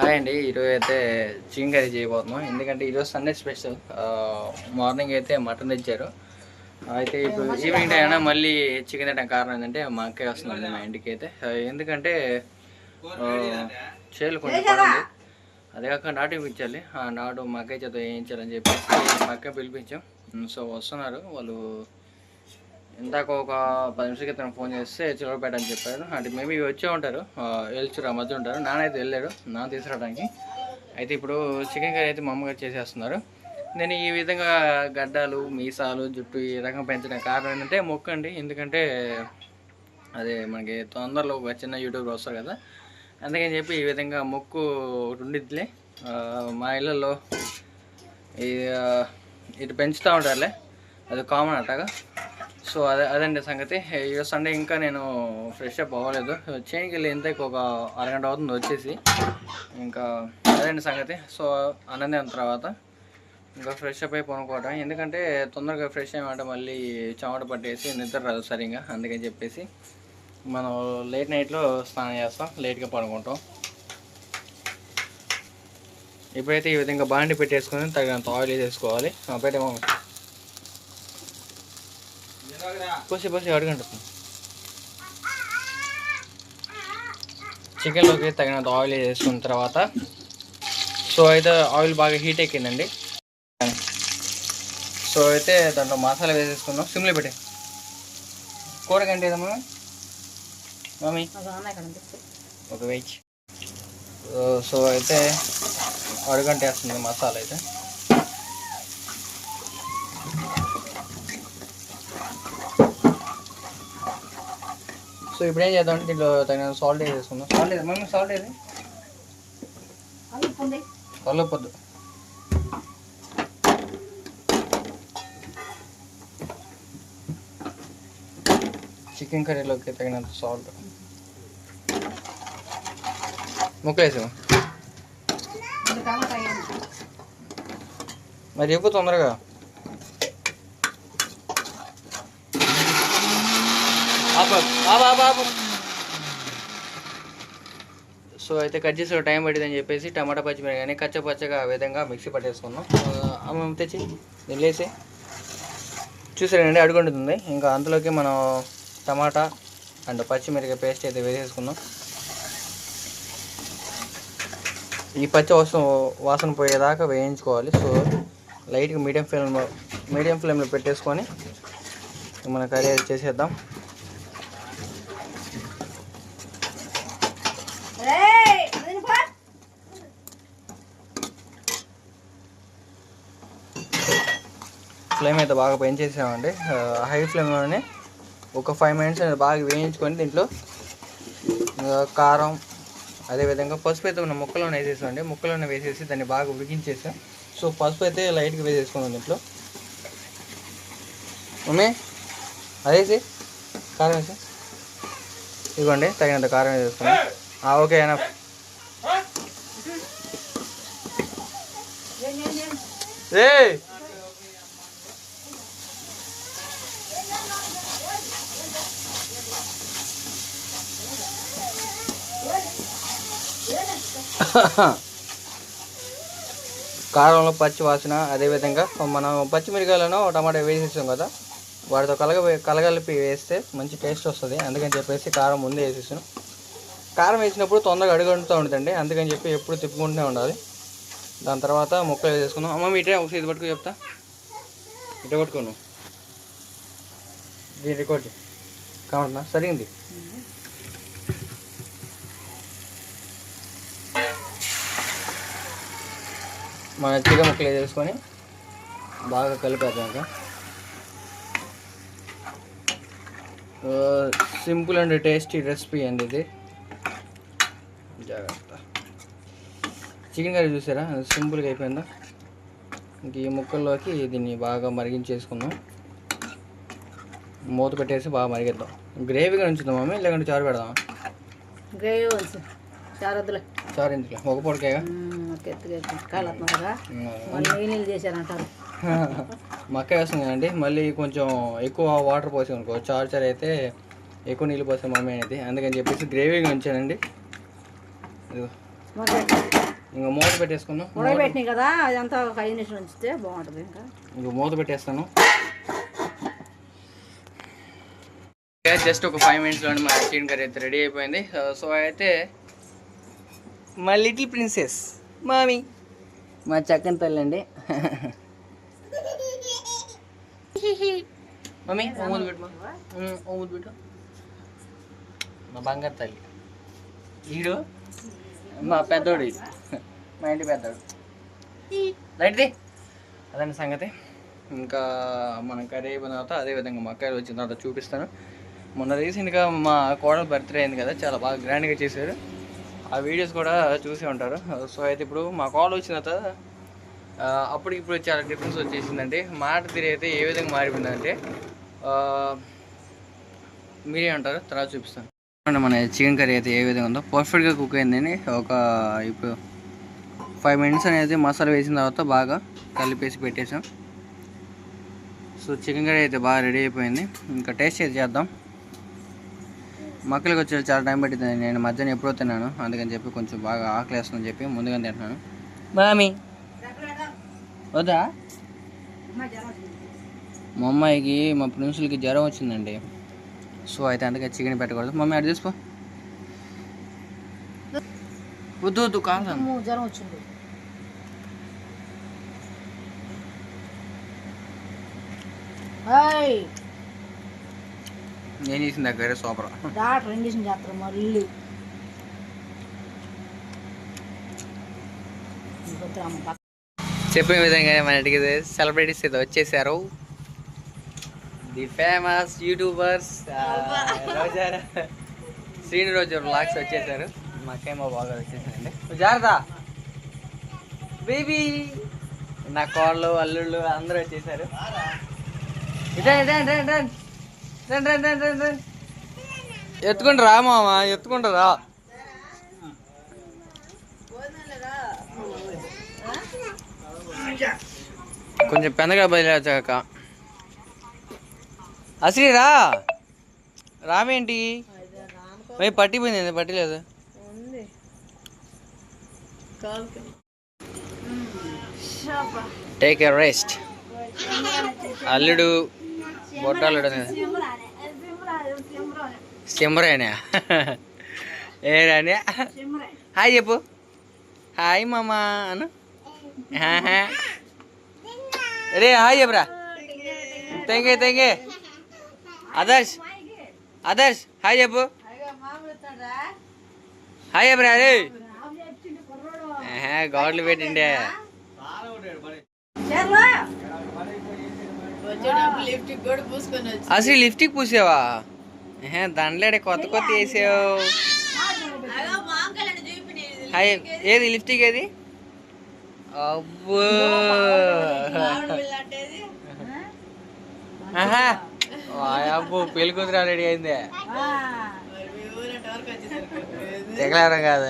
Hi అండి. ఈరోజు అయితే చికెన్ కర్రీ చేయబోతున్నాం. ఎందుకంటే ఈరోజు సండే స్పెషల్ మార్నింగ్ అయితే మటన్ తెచ్చారు. అయితే ఇప్పుడు ఈవినింగ్ టైం అయినా మళ్ళీ చికెన్ తినడం కారణం ఏంటంటే మా అక్కయ్య వస్తుందండి మా ఇంటికి అయితే. ఎందుకంటే చేలు కొంచెం పని ఉంది అదే కాక నాటు ఇప్పించాలి. ఆ నాటు మా అక్కయ్య చేత వేయించాలని చెప్పేసి మా అక్కయ్య పిలిపించాం. సో వస్తున్నారు. వాళ్ళు ఇందాక ఒక పది నిమిషాల క్రితం ఫోన్ చేస్తే చిలవపేట అని చెప్పారు. అంటే మేబీ వచ్చే ఉంటారు. వెళ్చురు మధ్య ఉంటారు. నానైతే వెళ్ళాడు. నాన్న తీసుకురావడానికి. అయితే ఇప్పుడు చికెన్ కర్రీ అయితే మా అమ్మగారు చేసేస్తున్నారు. నేను ఈ విధంగా గడ్డాలు మీసాలు జుట్టు ఈ రకం పెంచడం కారణం ఏంటంటే మొక్క అండి. ఎందుకంటే అదే మనకి తొందరలో ఒక చిన్న యూట్యూబర్ వస్తారు కదా. అందుకని చెప్పి ఈ విధంగా మొక్కు ఒకటి ఉండిద్దిలే. మా ఇళ్ళల్లో ఇటు పెంచుతూ ఉంటారులే. అది కామన్ అట్టగా. సో అదే అదండి సంగతి. ఈరోజు సండే ఇంకా నేను ఫ్రెష్ అప్ అవ్వలేదు. చేనికి వెళ్ళి ఎంత ఒక అరగంట అవుతుంది వచ్చేసి. ఇంకా అదండి సంగతి. సో అన్నం తర్వాత ఇంకా ఫ్రెష్ అప్ అయి పనుకోవటం. ఎందుకంటే తొందరగా ఫ్రెష్ అయ్యమంటే మళ్ళీ చెమట పట్టేసి నిద్ర రాదు సరిగా అందుకని చెప్పేసి మనం లేట్ నైట్లో స్నానం చేస్తాం. లేట్గా పడుకుంటాం. ఇప్పుడైతే ఈ విధంగా బాండి పెట్టేసుకొని తగినంత ఆయిల్ వేసేసుకోవాలి. ఆ, పెట్టే పోసి పోసి అడగండి చికెన్లోకి తగినంత ఆయిల్ వేసుకున్న తర్వాత సో అయితే ఆయిల్ బాగా హీట్ ఎక్కిందండి. సో అయితే దాంట్లో మసాలా వేసేసుకున్నాం సిమ్లో పెట్టే కూర గంట ఏదమ్మా మమ్మీ ఒక వెయిట్ సో అయితే అడుగంట వేస్తుంది మసాలా అయితే. సో ఇప్పుడు ఏం చేద్దాం? దీంట్లో తగిన సాల్ట్ వేసేసుకుందాం సాల్ట్ ఏది? మమ్మీ సాల్ట్ ఏది? కలపొద్దు చికెన్ కర్రీలోకి తగినంత సాల్ట్ ముక్కలేసాము మరి చెప్పు తొందరగా. ఆపు, సో అయితే కట్ చేసే టైం పట్టిందని చెప్పేసి టమాటా పచ్చిమిరకాయని కచ్చ పచ్చగా విధంగా మిక్సీ పట్టేసుకున్నాం. అమ్మ తెచ్చి వెళ్ళేసి చూసారండి అడుగుంటుంది ఇంకా అందులోకి మనం టమాటా అండ్ పచ్చిమిరపకాయ పేస్ట్ అయితే వేసేసుకున్నాం ఈ పచ్చి వాసన వాసన పోయేదాకా వేయించుకోవాలి. సో లైట్గా మీడియం ఫ్లేమ్ మీడియం ఫ్లేమ్లో పెట్టేసుకొని మన కర్రీ చేసేద్దాం. ఫ్లేమ్ అయితే బాగా పెంచేసామండి హై ఫ్లేమ్లోనే ఒక ఫైవ్ మినిట్స్ బాగా వేయించుకొని దీంట్లో కారం అదేవిధంగా పసుపు అయితే ఉన్న ముక్కలోనే వేసేసామండి. ముక్కలోనే వేసేసి దాన్ని బాగా ఉడికించేసాం. సో పసుపు అయితే లైట్గా వేసేసుకున్నాం దీంట్లో. మమ్మీ అదేసి కారం వేసి ఇదిగోండి తగినంత కారం వేసేసుకున్నాం. ఆ, ఓకే అయినా ఏ కారంలో పచ్చి వాసన అదేవిధంగా మనం పచ్చిమిరకాయలను టమాటా వేసేసాం కదా వాటితో కలగ కలగలిపి వేస్తే మంచి టేస్ట్ వస్తుంది. అందుకని చెప్పేసి కారం ముందే వేసేసాను. కారం వేసినప్పుడు తొందరగా అడుగుంటూ ఉంటుందండి. అందుకని చెప్పి ఎప్పుడు తిప్పుకుంటూనే ఉండాలి. దాని తర్వాత ముక్కలు వేసేసుకుందాం. అమ్మ మీటే ఒకసారి ఇది పట్టుకు చెప్తా. ఇటే పట్టుకోను దీని రికార్డ్. కావాలన్నా సరిగింది. మన చికెన్ ముక్కలు వేసుకొని బాగా కలిపేద్దాం సింపుల్ అండ్ టేస్టీ రెసిపీ అండి ఇది. జాగ్రత్త. చికెన్ కర్రీ చూసారా? సింపుల్గా అయిపోయిందా? ఇంక ఈ ముక్కల్లోకి దీన్ని బాగా మరిగించేసుకుందాం. మూత పెట్టేసి బాగా మరిగిద్దాం. గ్రేవీగా ఉంచుదాం మమ్మీ? లేకుంటే చారు పెడదాం గ్రేవీ చారు వద్దులే. చారు ఎందుకు ఒక పొడికేగా కదా నీళ్ళు చేశారంటారు. మక్క వేస్తుంది కదండి. మళ్ళీ కొంచెం ఎక్కువ వాటర్ పోసాం అనుకో చారు చారు అయితే ఎక్కువ నీళ్ళు పోసాం మమ్మీ అనేది. అందుకని చెప్పేసి గ్రేవీగా ఉంచానండి. ఇంకా మూత పెట్టేసుకుందాం. ఉడకబెట్టినాయి కదా అదంతా ఒక ఐదు నిమిషాలు ఉంచితే బాగుంటుంది ఇంకా. ఇంకా మూత పెట్టేస్తాను. జస్ట్ ఒక ఫైవ్ మినిట్స్లోనే మా చికెన్ కర్రీ అయితే రెడీ అయిపోయింది. సో అయితే మా లిటిల్ ప్రిన్సెస్. మామీ. మా చక్కని తల్లి అండి మమ్మీ పెట్టు పెట్టు. మా బంగారు తల్లి. ఈడు? మా పెద్దోడు ఈడు. మా ఇంటి పెద్దోడు. రైట్ది అదండి సంగతి? ఇంకా మన కర్రీ అయిపోయిన తర్వాత అదేవిధంగా మా అక్కలు వచ్చిన తర్వాత చూపిస్తాను. మొన్న రీసెంట్గా మా కోడలు బర్త్డే అయింది కదా చాలా బాగా గ్రాండ్గా చేశారు. ఆ వీడియోస్ కూడా చూసే ఉంటారు. సో అయితే ఇప్పుడు మా కాల్ వచ్చిన తర్వాత అప్పటికి ఇప్పుడు చాలా డిఫరెన్స్ వచ్చేసిందండి మాట తీరు అయితే ఏ విధంగా మారిపోయిందంటే మీరే అంటారు తర్వాత చూపిస్తాను. మన చికెన్ కర్రీ అయితే ఏ విధంగా ఉందో. పర్ఫెక్ట్గా కుక్ అయిందని ఒక ఇప్పుడు ఫైవ్ మినిట్స్ అనేది మసాలా వేసిన తర్వాత బాగా కలిపేసి పెట్టేసాం సో చికెన్ కర్రీ అయితే బాగా రెడీ అయిపోయింది. ఇంకా టేస్ట్ అయితే చేద్దాం. మక్కలకి వచ్చి చాలా టైం పట్టింది. నేను మధ్యాహ్నం ఎప్పుడో తిన్నాను. అందుకని చెప్పి కొంచెం బాగా ఆకలి వేస్తుందని చెప్పి ముందుగా తింటున్నాను. మామీ. వద్దా? మా అమ్మాయికి మా ప్రిన్సిపల్కి జ్వరం వచ్చిందండి. సో అయితే అందుకే చికెన్ పెట్టకూడదు. మమ్మీ అటు తీసుకో. వద్దు వద్దు కాదు జ్వరం వచ్చింది. హాయ్ నేను చేసిన దగ్గర సూపర్. డాక్టర్ మళ్ళీ. చెప్పిన విధంగానే మన ఇంటికి సెలబ్రిటీస్ అయితే వచ్చేసారు. ది ఫేమస్ యూట్యూబర్స్ రోజారా శ్రీని రోజు బ్లాగ్స్ వచ్చేసారు. మా అక్కేమో బాగా వచ్చేసారండి జాగ్రత్త. బేబీ నా కోళ్ళు అల్లుళ్ళు అందరూ వచ్చేసారు. ఇటా ఇటా ఇటా ఇటా రండి రండి రండి రండి రండి. ఎత్తుకుంటూ రా మామ ఎత్తుకుంటూ రా. కొంచెం పెద్దగా బయలుదేరాక అసలు రా. రామేంటి? మరి పట్టిపోయింది పట్టిలేదు. టేక్ ఎ రెస్ట్ అల్లుడు బొట్టాలుడు సిమరేనా ఏ రాని హాయ్ చెప్పు హాయ్ మామా అను రే హాయ్ చెప్పురా thank you thank you Adarsh Adarsh hi చెప్పు హాయ్ చెప్పురా రే గాడ్లు పెట్టిండే అసలు లిఫ్ట్కి పూసావా? దండలేడే కొత్త కొత్త వేసావు. హాయ్ ఏది లిఫ్ట్కి ఏది? అబ్బో. పెళ్ళి కూతురు రెడీ అయిందే. తెగలేరం కాదు.